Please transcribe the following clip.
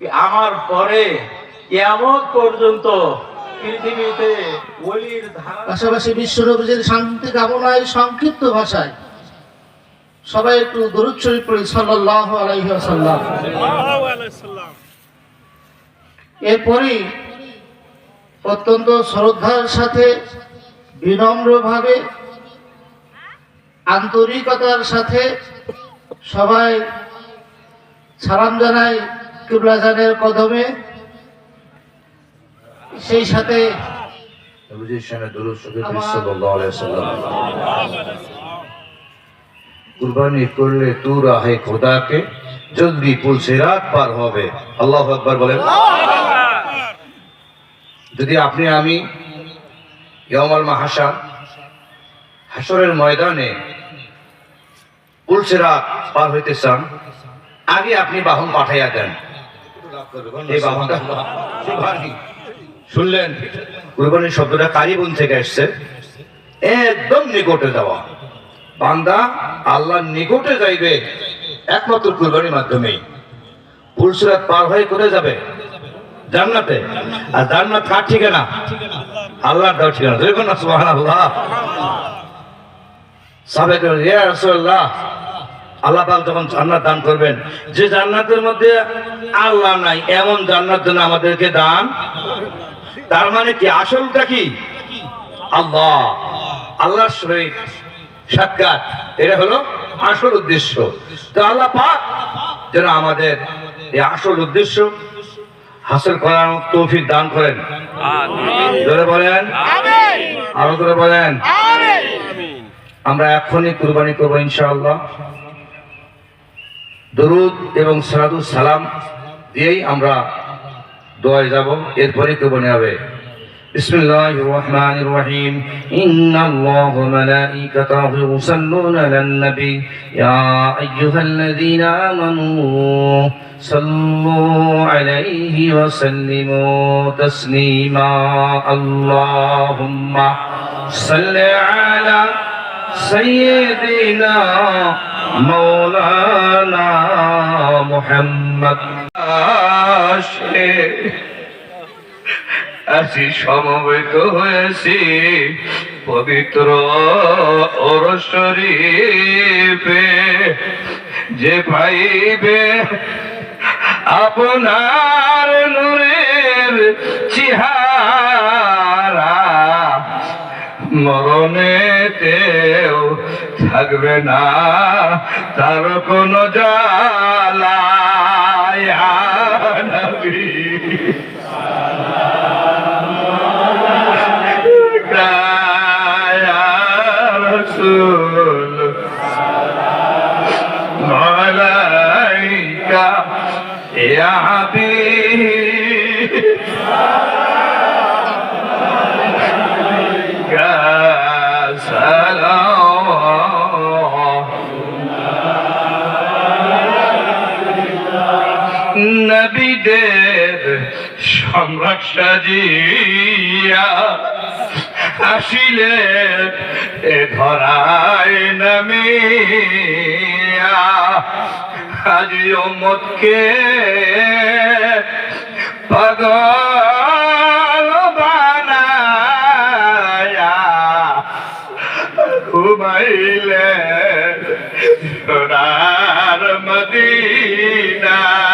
কি আমার পরে কেমন পর্যন্ত পৃথিবীতে ওলির ধারা পাশাপাশি বিশ্বনবীদের শান্তি কামনায় সংক্ষিপ্ত ভাষায় সবাই একটু দরুদ শরীফ পড়ি সাল্লাল্লাহু আলাইহি ওয়াসাল্লাম। এরপরই অত্যন্ত শ্রদ্ধার সাথে বিনম্রভাবে আন্তরিকতার সাথে সবাই সালাম কিবলাজানের কদমে সেই সাথে কুরবানি করলে তু রাহে খোদাকে জলদি পুল সিরাত পার হবে। আল্লাহ আকবার বলেন। যদি আপনি আমি ইয়াউমাল মাহাশা হাসরের ময়দানে পুল সিরাত পার হইতে চান আগে আপনি বাহন পাঠাইয়া দেন। শুনলেন, কুরবানির শব্দটা কারিবন থেকে এসছে। একদম নিকটে যাওয়া। বান্দা আল্লাহর নিকটে যাইবে, একমাত্র কুরবানির মাধ্যমেই। পুরসুরাত পার হয়ে করে যাবে? জান্নাতে। আর জান্নাত কার ঠিকানা? আল্লাহর দাও ঠিকানা। দেখুন না, সুবহানাল্লাহ। সাবেক ইয়া রাসূলুল্লাহ আল্লাহ পাক যখন জান্নাত দান করবেন যে জান্নাতের মধ্যে আল্লাহ নাই এমন জান্নাত যেন আমাদেরকে দান তার মানে কি? আসলটা কি? আল্লাহ। আল্লাহর সহিত সাক্ষাৎ। এটা হলো আসল উদ্দেশ্য। তো আল্লাহ পাক যেন আমাদের এই আসল উদ্দেশ্য হাসিল করার তৌফিক দান করেন। ধরে বলেন? আরও ধরে বলেন? আমরা এখনই কুরবানি করব ইনশাআল্লাহ। দরুদ এবং সালাদু সালাম দিয়েই আমরা দোয়ায় যাব এরপরে কুরবানি হবে بسم الله الرحمن الرحيم إن الله وملائكته يصلون على النبي يا أيها الذين آمنوا صلوا عليه وسلموا تسليما اللهم صل على سيدنا মৌলানা মোহাম্মদ আসে। আসি সমবেত হয়েছি পবিত্র অরশরীফে যে পাইবে আপনার নূরের চিহারা মরণেতেও থাকবে না তার কোন জ্বালা ইয়া নবীদের সম্রাট সাজিয়া আসিলে এ ধরায় নামিয়া। আজি মতকে পাগল বানায়া ঘুমাইলে সোনার মদিনায়।